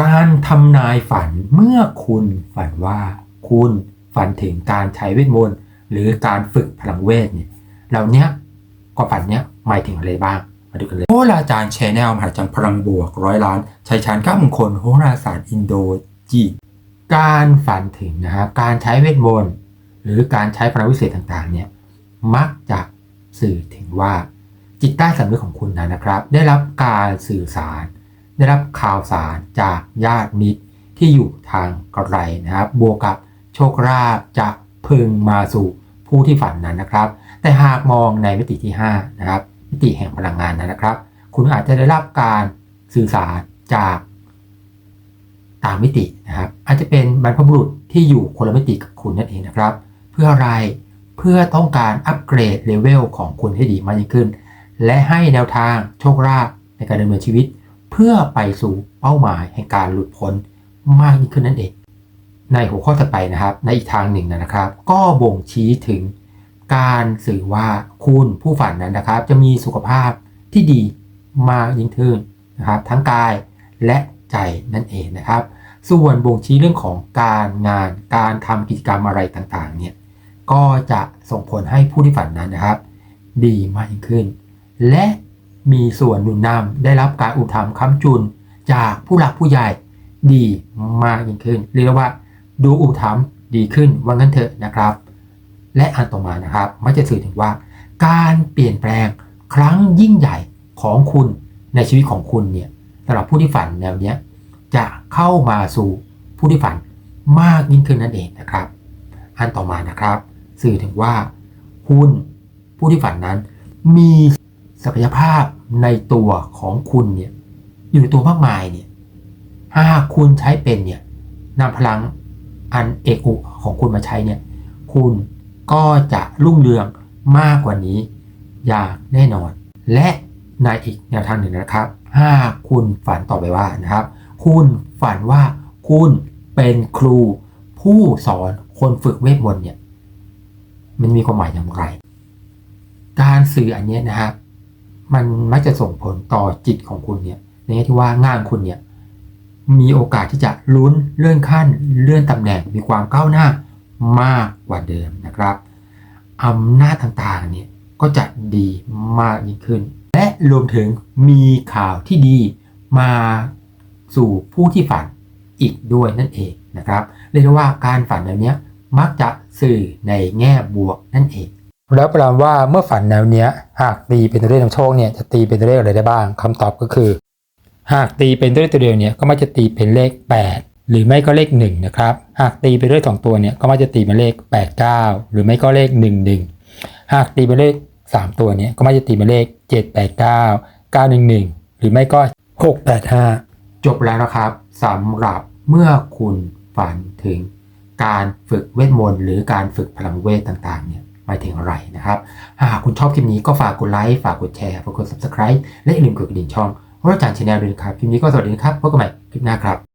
การทำนายฝันเมื่อคุณฝันว่าคุณฝันถึงการใช้เวทมนต์หรือการฝึกพลังเวทเนี่ยเหล่าเนี้ยความฝันเนี้ยหมายถึงอะไรบ้างมาดูกันเลยโหราจารย์ชแนลมหาจังพลังบวกร้อยล้านชัยชาญก้ามงคลโหราศาสตร์อินโดจีการฝันถึงนะฮะการใช้เวทมนต์หรือการใช้พลังวิเศษต่างๆเนี่ยมักจะสื่อถึงว่าจิตใต้สำนึกของคุณนะนะครับ ได้รับการสื่อสาร ได้รับข่าวสารจากญาติมิตรที่อยู่ทางไกลนะครับ บวกกับโชคลาภจะพึงมาสู่ผู้ที่ฝันนั้นนะครับ แต่หากมองในมิติที่5นะครับ มิติแห่งพลังงานนั้นนะครับ คุณอาจจะได้รับการสื่อสารจากต่างมิตินะครับ อาจจะเป็นบรรพบุรุษที่อยู่คนละมิติกับคุณนั่นเองนะครับ เพื่ออะไรเพื่อต้องการอัปเกรดเลเวลของคุณให้ดีมากยิ่งขึ้น และให้แนวทางโชคลาภในการดำเนินชีวิต เพื่อไปสู่เป้าหมายแห่งการหลุดพ้นมากยิ่งขึ้นนั่นเอง ในหัวข้อถัดไปนะครับ ในอีกทางหนึ่งนะครับ ก็บ่งชี้ถึงการสื่อว่าคุณผู้ฝันนั้นนะครับ จะมีสุขภาพที่ดีมากยิ่งขึ้นนะครับ ทั้งกายและใจนั่นเองนะครับ ส่วนบ่งชี้เรื่องของการงานการทำกิจกรรมอะไรต่างๆเนี่ยก็จะส่งผลให้ผู้ที่ฝันนั้นนะครับ ดีมากยิ่งขึ้น และ มีส่วนหนุนนำได้รับการอุปถัมภ์ค้ำจุน จากผู้หลักผู้ใหญ่ดีมากยิ่งขึ้น เรียกว่าดูอุปถัมภ์ดีขึ้นว่างั้นเถอะนะครับ และอันต่อมานะครับมันจะสื่อถึงว่า การเปลี่ยนแปลงครั้งยิ่งใหญ่ของคุณในชีวิตของคุณเนี่ยสำหรับผู้ที่ฝันแนวเนี้ยจะเข้ามาสู่ผู้ที่ฝันมากยิ่งขึ้นนั่นเองนะครับ อันต่อมานะครับ สื่อถึงว่าคุณผู้ที่ฝันนั้นมีศักยภาพ ในตัวของคุณเนี่ยอยู่ในตัวมากมายเนี่ยหากคุณใช้เป็นเนี่ยนำพลังอันเอกอุของคุณมาใช้เนี่ยคุณก็จะรุ่งเรืองมากกว่านี้อย่างแน่นอน และในอีกแนวทางหนึ่งนะครับหากคุณฝันต่อไปว่านะครับ คุณฝันว่าคุณเป็นครูผู้สอนคนฝึกเวทมนต์เนี่ยมันมีความหมายอย่างไร การสื่ออันเนี้ยนะครับ มันมักจะส่งผลต่อจิตของคุณเนี่ยในแง่ที่ว่างานคุณเนี่ยมีโอกาสที่จะลุ้นเลื่อนขั้นเลื่อนตำแหน่งมีความก้าวหน้ามากกว่าเดิมนะครับอำนาจต่างๆเนี่ยก็จะดีมากยิ่งขึ้น และรวมถึงมีข่าวที่ดีมาสู่ผู้ที่ฝันอีกด้วยนั่นเองนะครับ เรียกว่าการฝันแบบนี้มักจะสื่อในแง่บวกนั่นเอง แล้วแปลว่าเมื่อฝันแนวเนี้ย หากตีเป็นตัวเลขนำโชคเนี่ยจะตีเป็นตัวเลขอะไรได้บ้างคำตอบก็คือ หากตีเป็นตัวเลขตัวเดียวเนี่ยก็มักจะตีเป็นเลข 8 หรือไม่ก็เลข1นะครับหากตีเป็นเลขสองตัวเนี่ยก็มักจะตีเป็นเลข 89 หรือไม่ก็เลข 11 หากตีเป็นเลข 3 ตัวเนี่ยก็มักจะตีเป็นเลข 789 911 หรือไม่ก็ 685 จบแล้วนะครับสำหรับเมื่อคุณฝันถึงการฝึกเวทมนต์หรือการฝึกพลังเวทต่างๆเนี่ย หมายถึงอะไรนะครับ หากคุณชอบคลิปนี้ก็ฝากกดไลค์ฝากกดแชร์ฝากกด subscribe และอย่าลืมกดกระดิ่งช่องเพราะอาจารย์ชาแนลด้วยนะครับ คลิปนี้ก็สวัสดีครับพบกันใหม่คลิปหน้าครับ